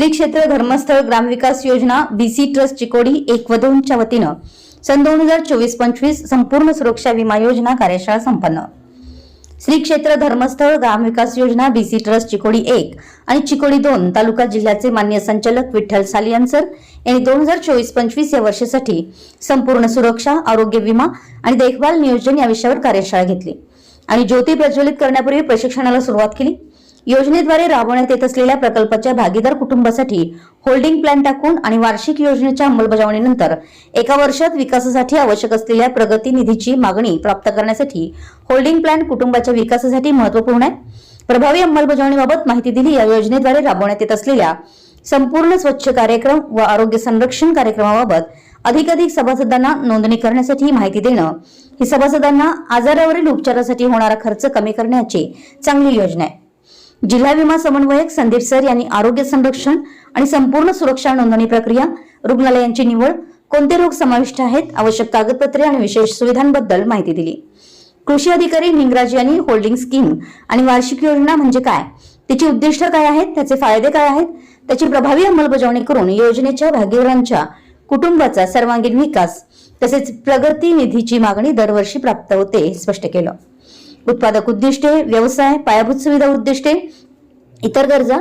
श्री क्षेत्र धर्मस्थळ ग्रामविकास योजना बीसी ट्रस्ट चिकोडी एक व दोनच्या वतीनं सन दोन हजार चोवीस पंचवीस संपूर्ण सुरक्षा विमा योजना कार्यशाळा संपन्न. श्री क्षेत्र धर्मस्थळ ग्रामविकास योजना बीसी ट्रस्ट चिकोडी एक आणि चिकोडी दोन तालुका जिल्ह्याचे मान्य संचालक विठ्ठल सालियानसर यांनी दोन हजार चोवीस पंचवीस या वर्षासाठी संपूर्ण सुरक्षा आरोग्य विमा आणि देखभाल नियोजन या विषयावर कार्यशाळा घेतली आणि ज्योती प्रज्वलित करण्यापूर्वी प्रशिक्षणाला सुरुवात केली. योजनेद्वारे राबवण्यात येत असलेल्या प्रकल्पाच्या भागीदार कुटुंबासाठी होल्डिंग प्लॅन टाकून आणि वार्षिक योजनेच्या अंमलबजावणीनंतर एका वर्षात विकासासाठी आवश्यक असलेल्या प्रगती निधीची मागणी प्राप्त करण्यासाठी होल्डिंग प्लॅन कुटुंबाच्या विकासासाठी महत्त्वपूर्ण आहे. प्रभावी अंमलबजावणीबाबत माहिती दिली या योजनेद्वारे राबवण्यात येत असलेल्या संपूर्ण स्वच्छ कार्यक्रम व आरोग्य संरक्षण कार्यक्रमाबाबत अधिकाधिक सभासदांना नोंदणी करण्यासाठी माहिती देणं ही सभासदांना आजारावरील उपचारासाठी होणारा खर्च कमी करण्याची चांगली योजना आहे. जिल्हा विमा समन्वयक संदीप सर यांनी आरोग्य संरक्षण आणि संपूर्ण सुरक्षा नोंदणी प्रक्रिया रुग्णालयांची निवड कोणते रोग समाविष्ट आहेत आवश्यक कागदपत्रे आणि विशेष सुविधांबद्दल माहिती दिली. कृषी अधिकारी निंगराज यांनी होल्डिंग स्कीम आणि वार्षिक योजना म्हणजे काय तिची उद्दिष्ट काय आहेत त्याचे फायदे काय आहेत त्याची प्रभावी अंमलबजावणी करून योजनेच्या भागीदारांच्या कुटुंबाचा सर्वांगीण विकास तसेच प्रगती निधीची मागणी दरवर्षी प्राप्त होते हे स्पष्ट केलं. उत्पादक उद्दिष्टे व्यवसाय पायाभूत सुविधा उद्दिष्टे इतर गरजा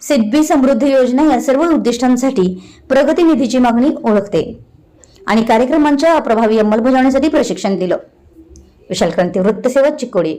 सिडबी समृद्धी योजना या सर्व उद्दिष्टांसाठी प्रगती निधीची मागणी ओळखते. आणि कार्यक्रमांच्या प्रभावी अंमलबजावणीसाठी प्रशिक्षण दिलं. विशालक्रांती वृत्तसेवा चिकोडी.